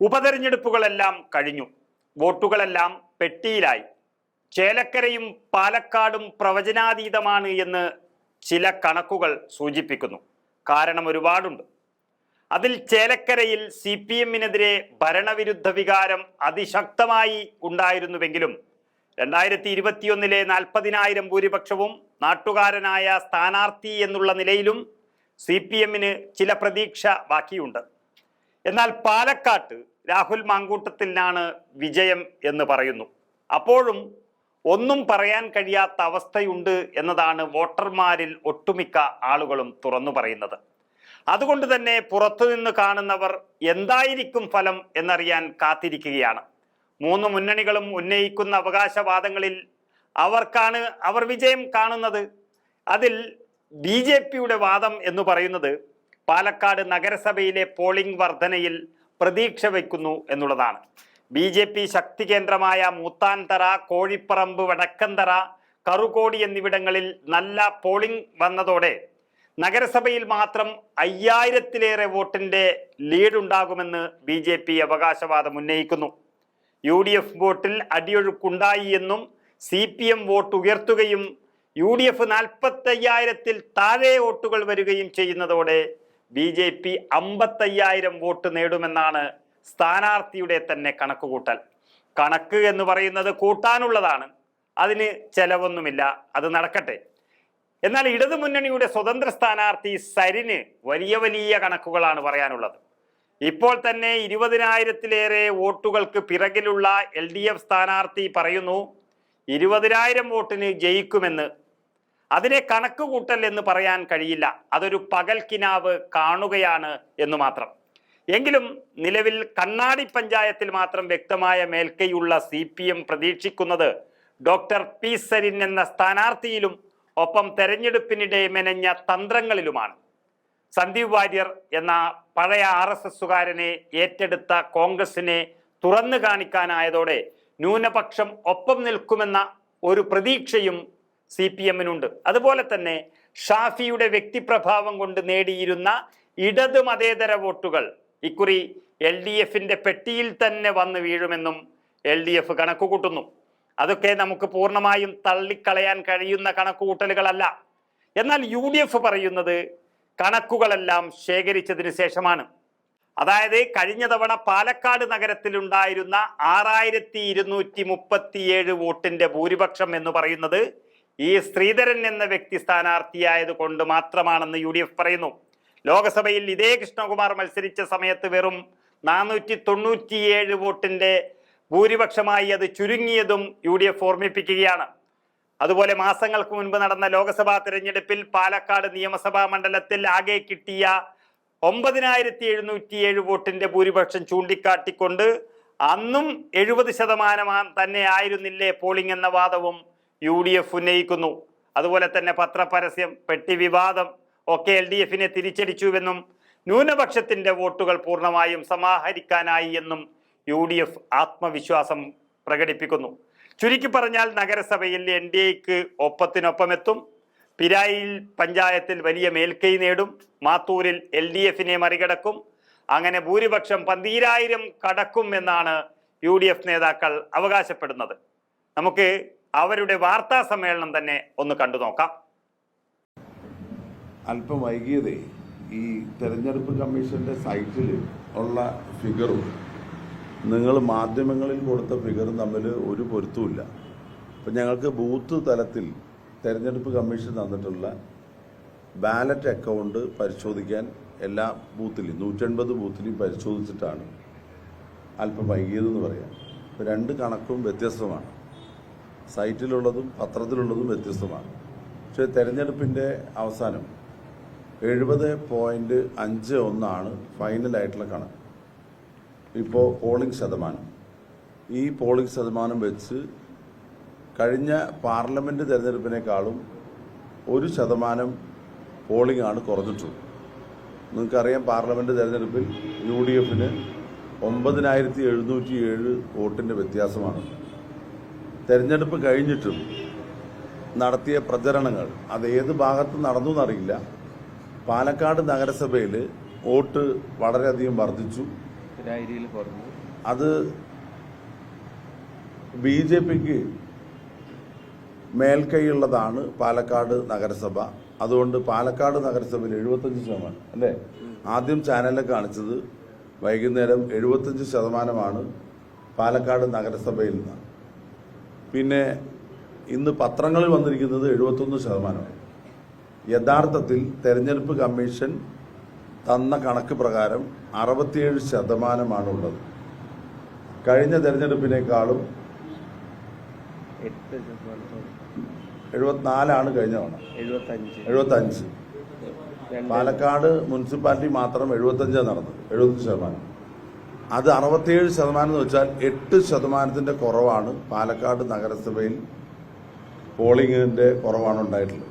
ഉപതെരഞ്ഞെടുപ്പുകളെല്ലാം കഴിഞ്ഞു. വോട്ടുകളെല്ലാം പെട്ടിയിലായി. ചേലക്കരയും പാലക്കാടും പ്രവചനാതീതമാണ് എന്ന് ചില കണക്കുകൾ സൂചിപ്പിക്കുന്നു. കാരണം ഒരുപാടുണ്ട്. അതിൽ ചേലക്കരയിൽ സി പി എമ്മിനെതിരെ ഭരണവിരുദ്ധ വികാരം അതിശക്തമായി ഉണ്ടായിരുന്നുവെങ്കിലും രണ്ടായിരത്തി ഇരുപത്തിയൊന്നിലെ നാൽപ്പതിനായിരം ഭൂരിപക്ഷവും നാട്ടുകാരനായ സ്ഥാനാർത്ഥി എന്നുള്ള നിലയിലും സി പി എമ്മിന് ചില പ്രതീക്ഷ ബാക്കിയുണ്ട്. എന്നാൽ പാലക്കാട്ട് രാഹുൽ മാങ്കൂട്ടത്തിനാണ് വിജയം എന്ന് പറയുന്നു. അപ്പോഴും ഒന്നും പറയാൻ കഴിയാത്ത അവസ്ഥയുണ്ട് എന്നതാണ് വോട്ടർമാരിൽ ഒട്ടുമിക്ക ആളുകളും തുറന്നു പറയുന്നത്. അതുകൊണ്ട് തന്നെ പുറത്തുനിന്ന് കാണുന്നവർ എന്തായിരിക്കും ഫലം എന്നറിയാൻ കാത്തിരിക്കുകയാണ്. മൂന്ന് മുന്നണികളും ഉന്നയിക്കുന്ന അവകാശവാദങ്ങളിൽ അവർക്കാണ് അവർ വിജയം കാണുന്നത്. അതിൽ ബി ജെ പിയുടെ വാദം എന്ന് പറയുന്നത് പാലക്കാട് നഗരസഭയിലെ പോളിംഗ് വർധനയിൽ പ്രതീക്ഷ വയ്ക്കുന്നു എന്നുള്ളതാണ്. ബി ജെ പി ശക്തി കേന്ദ്രമായ മൂത്താൻതറ കോഴിപ്പറമ്പ് വടക്കന്തറ കറുകോടി എന്നിവിടങ്ങളിൽ നല്ല പോളിംഗ് വന്നതോടെ നഗരസഭയിൽ മാത്രം അയ്യായിരത്തിലേറെ വോട്ടിന്റെ ലീഡ് ഉണ്ടാകുമെന്ന് ബി ജെ പി അവകാശവാദം ഉന്നയിക്കുന്നു. യു ഡി എഫ് വോട്ടിൽ അടിയൊഴുക്കുണ്ടായി എന്നും സി പി എം വോട്ട് ഉയർത്തുകയും യു ഡി എഫ് നാൽപ്പത്തയ്യായിരത്തിൽ താഴെ വോട്ടുകൾ വരികയും ചെയ്യുന്നതോടെ ബി ജെ പി അമ്പത്തയ്യായിരം വോട്ട് നേടുമെന്നാണ് സ്ഥാനാർത്ഥിയുടെ തന്നെ കണക്കുകൂട്ടൽ. കണക്ക് എന്ന് പറയുന്നത് കൂട്ടാനുള്ളതാണ്. അതിന് ചെലവൊന്നുമില്ല. അത് നടക്കട്ടെ. എന്നാൽ ഇടതുമുന്നണിയുടെ സ്വതന്ത്ര സ്ഥാനാർത്ഥി സരിന് വലിയ വലിയ കണക്കുകളാണ് പറയാനുള്ളത്. ഇപ്പോൾ തന്നെ ഇരുപതിനായിരത്തിലേറെ വോട്ടുകൾക്ക് പിറകിലുള്ള എൽ ഡി എഫ് സ്ഥാനാർത്ഥി പറയുന്നു ഇരുപതിനായിരം വോട്ടിന് ജയിക്കുമെന്ന്. അതിനെ കണക്ക് കൂട്ടൽ എന്ന് പറയാൻ കഴിയില്ല. അതൊരു പകൽ കിനാവ് കാണുകയാണ് എന്ന് മാത്രം. എങ്കിലും നിലവിൽ കണ്ണാടി പഞ്ചായത്തിൽ മാത്രം വ്യക്തമായ മേൽക്കൈയുള്ള സി പി എം പ്രതീക്ഷിക്കുന്നത് ഡോക്ടർ പി സരിൻ എന്ന സ്ഥാനാർത്ഥിയിലും ഒപ്പം തെരഞ്ഞെടുപ്പിനിടെ മെനഞ്ഞ തന്ത്രങ്ങളിലുമാണ്. സന്ദീപ് വാര്യർ എന്ന പഴയ ആർ എസ് എസുകാരനെ ഏറ്റെടുത്ത കോൺഗ്രസിനെ തുറന്നു കാണിക്കാനായതോടെ ന്യൂനപക്ഷം ഒപ്പം നിൽക്കുമെന്ന ഒരു പ്രതീക്ഷയും സി പി എമ്മിനുണ്ട്. അതുപോലെ തന്നെ ഷാഫിയുടെ വ്യക്തിപ്രഭാവം കൊണ്ട് നേടിയിരുന്ന ഇടത് മതേതര വോട്ടുകൾ ഇക്കുറി എൽ ഡി എഫിന്റെ പെട്ടിയിൽ തന്നെ വന്ന് വീഴുമെന്നും എൽ ഡി എഫ് കണക്കുകൂട്ടുന്നു. അതൊക്കെ നമുക്ക് പൂർണമായും തള്ളിക്കളയാൻ കഴിയുന്ന കണക്കുകൂട്ടലുകളല്ല. എന്നാൽ യു ഡി എഫ് പറയുന്നത് കണക്കുകളെല്ലാം ശേഖരിച്ചതിന് ശേഷമാണ്. അതായത് കഴിഞ്ഞ തവണ പാലക്കാട് നഗരത്തിലുണ്ടായിരുന്ന ആറായിരത്തി ഇരുന്നൂറ്റി മുപ്പത്തിയേഴ് വോട്ടിന്റെ ഭൂരിപക്ഷം എന്ന് പറയുന്നത് ഈ ശ്രീധരൻ എന്ന വ്യക്തി സ്ഥാനാർത്ഥിയായത് കൊണ്ട് മാത്രമാണെന്ന് യു ഡി എഫ് പറയുന്നു. ലോക്സഭയിൽ ഇതേ കൃഷ്ണകുമാർ മത്സരിച്ച സമയത്ത് വെറും നാനൂറ്റി തൊണ്ണൂറ്റിയേഴ് വോട്ടിന്റെ ഭൂരിപക്ഷമായി അത് ചുരുങ്ങിയതും യു ഡി എഫ് ഓർമ്മിപ്പിക്കുകയാണ്. അതുപോലെ മാസങ്ങൾക്ക് മുൻപ് നടന്ന ലോക്സഭാ തെരഞ്ഞെടുപ്പിൽ പാലക്കാട് നിയമസഭാ മണ്ഡലത്തിൽ ആകെ കിട്ടിയ ഒമ്പതിനായിരത്തി എഴുന്നൂറ്റി ഏഴ് വോട്ടിന്റെ ഭൂരിപക്ഷം ചൂണ്ടിക്കാട്ടിക്കൊണ്ട് അന്നും എഴുപത് ശതമാനം തന്നെ ആയിരുന്നില്ലേ പോളിംഗ് എന്ന വാദവും യു ഡി എഫ് ഉന്നയിക്കുന്നു. അതുപോലെ തന്നെ പത്രപരസ്യം പെട്ടി വിവാദം ഒക്കെ എൽ ഡി എഫിനെ തിരിച്ചടിച്ചുവെന്നും ന്യൂനപക്ഷത്തിന്റെ വോട്ടുകൾ പൂർണമായും സമാഹരിക്കാനായി എന്നും യു ഡി എഫ് ആത്മവിശ്വാസം പ്രകടിപ്പിക്കുന്നു. ചുരുക്കി പറഞ്ഞാൽ നഗരസഭയിൽ എൻ ഡി എക്ക് ഒപ്പത്തിനൊപ്പമെത്തും. പിരായിൽ പഞ്ചായത്തിൽ വലിയ മേൽക്കൈ നേടും. മാത്തൂരിൽ എൽ ഡി എഫിനെ മറികടക്കും. അങ്ങനെ ഭൂരിപക്ഷം പന്തീരായിരം കടക്കും എന്നാണ് യു ഡി എഫ് നേതാക്കൾ അവകാശപ്പെടുന്നത്. നമുക്ക് അവരുടെ വാർത്താ സമ്മേളനം തന്നെ ഒന്ന് കണ്ടു നോക്കാം. അല്പം വൈകിയതേ ഈ തെരഞ്ഞെടുപ്പ് കമ്മീഷന്റെ സൈറ്റിൽ ഉള്ള ഫിഗറും നിങ്ങൾ മാധ്യമങ്ങളിൽ കൊടുത്ത ഫിഗറും തമ്മിൽ ഒരു പൊരുത്തമില്ല അപ്പം ഞങ്ങൾക്ക് ബൂത്ത് തലത്തിൽ തെരഞ്ഞെടുപ്പ് കമ്മീഷൻ തന്നിട്ടുള്ള ബാലറ്റ് അക്കൗണ്ട് പരിശോധിക്കാൻ എല്ലാ ബൂത്തിലും നൂറ്റൻപത് ബൂത്തിലും പരിശോധിച്ചിട്ടാണ് അല്പം വൈകിയതെന്ന് പറയാം. രണ്ട് കണക്കും വ്യത്യസ്തമാണ്. സൈറ്റിലുള്ളതും പത്രത്തിലുള്ളതും വ്യത്യസ്തമാണ്. പക്ഷേ തെരഞ്ഞെടുപ്പിന്റെ അവസാനം എഴുപത് പോയിന്റ് അഞ്ച് ഒന്നാണ് ഫൈനലായിട്ടുള്ള കണക്ക്. ഇപ്പോൾ പോളിംഗ് ശതമാനം. ഈ പോളിംഗ് ശതമാനം വെച്ച് കഴിഞ്ഞ പാർലമെന്റ് തെരഞ്ഞെടുപ്പിനേക്കാളും ഒരു ശതമാനം പോളിംഗ് ആണ് കുറഞ്ഞിട്ടുള്ളത്. നിങ്ങൾക്കറിയാം പാർലമെന്റ് തെരഞ്ഞെടുപ്പിൽ യു ഡി എഫിന് ഒമ്പതിനായിരത്തി എഴുന്നൂറ്റി ഏഴ് വോട്ടിന്റെ വ്യത്യാസമാണ്. തെരഞ്ഞെടുപ്പ് കഴിഞ്ഞിട്ടും നടത്തിയ പ്രചരണങ്ങൾ അത് ഏത് ഭാഗത്ത് നടന്നു എന്നറിയില്ല. പാലക്കാട് നഗരസഭയിൽ വോട്ട് വളരെയധികം വർദ്ധിച്ചു. അത് ബി ജെ പിക്ക് മേൽക്കൈയുള്ളതാണ് പാലക്കാട് നഗരസഭ. അതുകൊണ്ട് പാലക്കാട് നഗരസഭയിൽ എഴുപത്തഞ്ച് ശതമാനം അല്ലേ? ആദ്യം ചാനലിൽ കാണിച്ചത് വൈകുന്നേരം എഴുപത്തഞ്ച് ശതമാനമാണ് പാലക്കാട് നഗരസഭയിൽ നിന്ന്. പിന്നെ ഇന്ന് പത്രങ്ങളിൽ വന്നിരിക്കുന്നത് എഴുപത്തൊന്ന് ശതമാനമാണ് യഥാർത്ഥത്തിൽ തെരഞ്ഞെടുപ്പ് കമ്മീഷൻ തന്ന കണക്ക് പ്രകാരം അറുപത്തിയേഴ് ശതമാനമാണ് ഉള്ളത് കഴിഞ്ഞ തെരഞ്ഞെടുപ്പിനേക്കാളും എഴുപത്തിനാലാണ് കഴിഞ്ഞ തവണ. എഴുപത്തഞ്ച്. പാലക്കാട് മുനിസിപ്പാലിറ്റി മാത്രം എഴുപത്തഞ്ചാണ് നടന്നത്. എഴുപത്തഞ്ച് ശതമാനം. അത് അറുപത്തിയേഴ് ശതമാനം എന്ന് വെച്ചാൽ എട്ട് ശതമാനത്തിന്റെ കുറവാണ് പാലക്കാട് നഗരസഭയിൽ പോളിങ്ങിന്റെ കുറവാണ് ഉണ്ടായിട്ടുള്ളത്.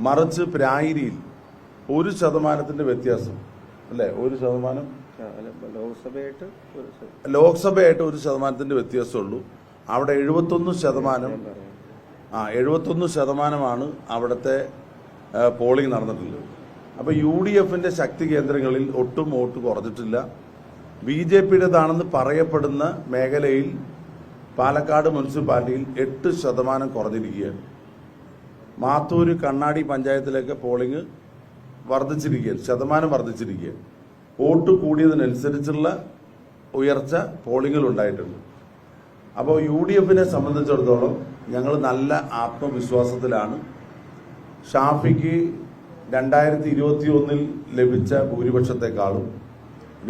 മറിച്ച് പ്രായിരിയിൽ ഒരു ശതമാനത്തിന്റെ വ്യത്യാസം. അല്ലേ? ഒരു ശതമാനം ലോക്സഭയായിട്ട് ലോക്സഭയായിട്ട് ഒരു ശതമാനത്തിന്റെ വ്യത്യാസമുള്ളൂ. അവിടെ എഴുപത്തൊന്ന് ശതമാനം ആ എഴുപത്തൊന്ന് ശതമാനമാണ് അവിടുത്തെ പോളിംഗ് നടന്നിട്ടുള്ളത്. അപ്പോൾ യു ഡി എഫിന്റെ ശക്തി കേന്ദ്രങ്ങളിൽ ഒട്ടും വോട്ട് കുറഞ്ഞിട്ടില്ല. ബി ജെ പിയുടേതാണെന്ന് പറയപ്പെടുന്ന മേഖലയിൽ പാലക്കാട് മുനിസിപ്പാലിറ്റിയിൽ എട്ട് ശതമാനം കുറഞ്ഞിരിക്കുകയാണ്. മാത്തൂര് കണ്ണാടി പഞ്ചായത്തിലേക്ക് പോളിംഗ് വർദ്ധിച്ചിരിക്കുകയാണ് ശതമാനം വർദ്ധിച്ചിരിക്കുകയാണ്. വോട്ട് കൂടിയതിനനുസരിച്ചുള്ള ഉയർച്ച പോളിംഗിൽ ഉണ്ടായിട്ടുണ്ട്. അപ്പോൾ യു ഡി എഫിനെ സംബന്ധിച്ചിടത്തോളം ഞങ്ങൾ നല്ല ആത്മവിശ്വാസത്തിലാണ്. ഷാഫിക്ക് രണ്ടായിരത്തി ഇരുപത്തി ഒന്നിൽ ലഭിച്ച ഭൂരിപക്ഷത്തെക്കാളും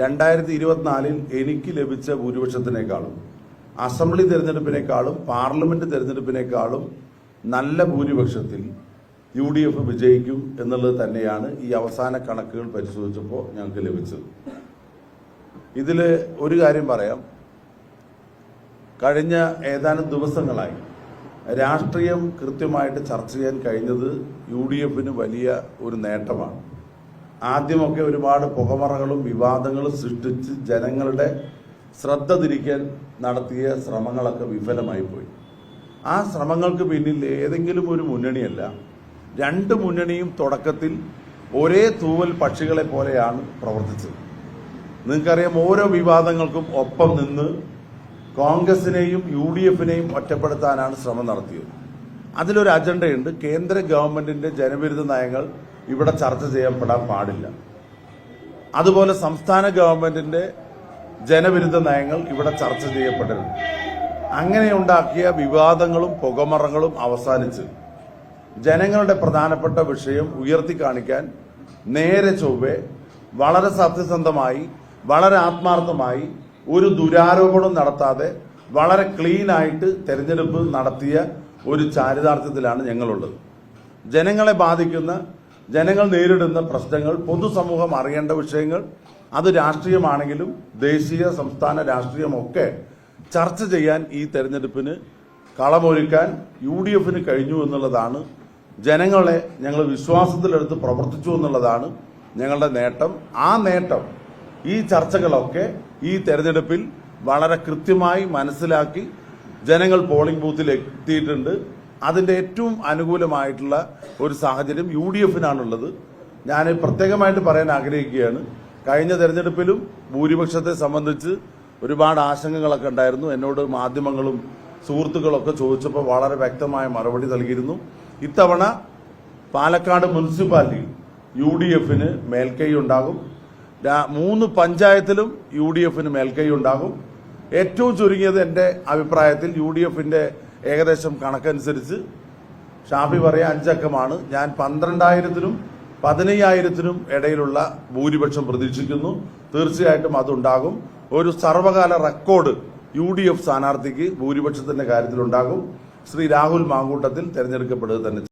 രണ്ടായിരത്തി ഇരുപത്തിനാലിൽ എനിക്ക് ലഭിച്ച ഭൂരിപക്ഷത്തിനേക്കാളും അസംബ്ലി തെരഞ്ഞെടുപ്പിനേക്കാളും പാർലമെന്റ് തെരഞ്ഞെടുപ്പിനേക്കാളും നല്ല ഭൂരിപക്ഷത്തിൽ യു ഡി എഫ് വിജയിക്കും എന്നുള്ളത് തന്നെയാണ് ഈ അവസാന കണക്കുകൾ പരിശോധിച്ചപ്പോൾ ഞങ്ങൾക്ക് ലഭിച്ചത്. ഇതിൽ ഒരു കാര്യം പറയാം. കഴിഞ്ഞ ഏതാനും ദിവസങ്ങളായി രാഷ്ട്രീയം കൃത്യമായിട്ട് ചർച്ച ചെയ്യാൻ കഴിഞ്ഞത് യു ഡി എഫിന് വലിയ ഒരു നേട്ടമാണ്. ആദ്യമൊക്കെ ഒരുപാട് പുകമറകളും വിവാദങ്ങളും സൃഷ്ടിച്ച് ജനങ്ങളുടെ ശ്രദ്ധ തിരിക്കാൻ നടത്തിയ ശ്രമങ്ങളൊക്കെ വിഫലമായി പോയി. ആ ശ്രമങ്ങൾക്ക് പിന്നിൽ ഏതെങ്കിലും ഒരു മുന്നണിയല്ല രണ്ട് മുന്നണിയും തുടക്കത്തിൽ ഒരേ തൂവൽ പക്ഷികളെ പോലെയാണ് പ്രവർത്തിച്ചത്. നിങ്ങൾക്കറിയാം ഓരോ വിവാദങ്ങൾക്കും ഒപ്പം നിന്ന് കോൺഗ്രസിനെയും യു ഡി എഫിനെയും ഒറ്റപ്പെടുത്താനാണ് ശ്രമം നടത്തിയത്. അതിലൊരു അജണ്ടയുണ്ട് കേന്ദ്ര ഗവൺമെന്റിന്റെ ജനവിരുദ്ധ നയങ്ങൾ ഇവിടെ ചർച്ച ചെയ്യപ്പെടാൻ പാടില്ല. അതുപോലെ സംസ്ഥാന ഗവൺമെന്റിന്റെ ജനവിരുദ്ധ നയങ്ങൾ ഇവിടെ ചർച്ച ചെയ്യപ്പെടരുത്. അങ്ങനെ ഉണ്ടാക്കിയ വിവാദങ്ങളും പുകമറങ്ങളും അവസാനിച്ച് ജനങ്ങളുടെ പ്രധാനപ്പെട്ട വിഷയം ഉയർത്തി കാണിക്കാൻ നേരെ ചൊവ്വെ വളരെ സത്യസന്ധമായി വളരെ ആത്മാർത്ഥമായി ഒരു ദുരാരോപണം നടത്താതെ വളരെ ക്ലീൻ ആയിട്ട് തെരഞ്ഞെടുപ്പ് നടത്തിയ ഒരു ചാരിതാർത്ഥ്യത്തിലാണ് ഞങ്ങളുള്ളത്. ജനങ്ങളെ ബാധിക്കുന്ന ജനങ്ങൾ നേരിടുന്ന പ്രശ്നങ്ങൾ പൊതുസമൂഹം അറിയേണ്ട വിഷയങ്ങൾ അത് രാഷ്ട്രീയമാണെങ്കിലും ദേശീയ സംസ്ഥാന രാഷ്ട്രീയമൊക്കെ ചർച്ച ചെയ്യാൻ ഈ തെരഞ്ഞെടുപ്പിന് കളമൊരുക്കാൻ യു ഡി എഫിന് കഴിഞ്ഞു എന്നുള്ളതാണ്. ജനങ്ങളെ ഞങ്ങൾ വിശ്വാസത്തിലെടുത്ത് പ്രവർത്തിച്ചു എന്നുള്ളതാണ് ഞങ്ങളുടെ നേട്ടം. ആ നേട്ടം ഈ ചർച്ചകളൊക്കെ ഈ തെരഞ്ഞെടുപ്പിൽ വളരെ കൃത്യമായി മനസ്സിലാക്കി ജനങ്ങൾ പോളിംഗ് ബൂത്തിൽ എത്തിയിട്ടുണ്ട്. അതിന്റെ ഏറ്റവും അനുകൂലമായിട്ടുള്ള ഒരു സാഹചര്യം യു ഡി എഫിനാണുള്ളത്. ഞാൻ പ്രത്യേകമായിട്ട് പറയാൻ ആഗ്രഹിക്കുകയാണ്. കഴിഞ്ഞ തെരഞ്ഞെടുപ്പിലും ഭൂരിപക്ഷത്തെ സംബന്ധിച്ച് ഒരുപാട് ആശങ്കകളൊക്കെ ഉണ്ടായിരുന്നു. എന്നോട് മാധ്യമങ്ങളും സുഹൃത്തുക്കളൊക്കെ ചോദിച്ചപ്പോൾ വളരെ വ്യക്തമായ മറുപടി നൽകിയിരുന്നു. ഇത്തവണ പാലക്കാട് മുനിസിപ്പാലിറ്റിയിൽ യു ഡി എഫിന് മേൽക്കൈ ഉണ്ടാകും. മൂന്ന് പഞ്ചായത്തിലും യു ഡി എഫിന് മേൽക്കൈ ഉണ്ടാകും. ഏറ്റവും ചുരുങ്ങിയത് എന്റെ അഭിപ്രായത്തിൽ യു ഡി എഫിന്റെ ഏകദേശം കണക്കനുസരിച്ച് ഷാഫി പറയാൻ അഞ്ചക്കമാണ്. ഞാൻ പന്ത്രണ്ടായിരത്തിനും പതിനയ്യായിരത്തിനും ഇടയിലുള്ള ഭൂരിപക്ഷം പ്രതീക്ഷിക്കുന്നു. തീർച്ചയായിട്ടും അതുണ്ടാകും. ഒരു സർവകാല റെക്കോർഡ് യു ഡി എഫ് സ്ഥാനാർത്ഥിക്ക് ഭൂരിപക്ഷത്തിന്റെ കാര്യത്തിലുണ്ടാകും. ശ്രീ രാഹുൽ മാങ്കൂട്ടത്തിൽ തെരഞ്ഞെടുക്കപ്പെടുക തന്നെ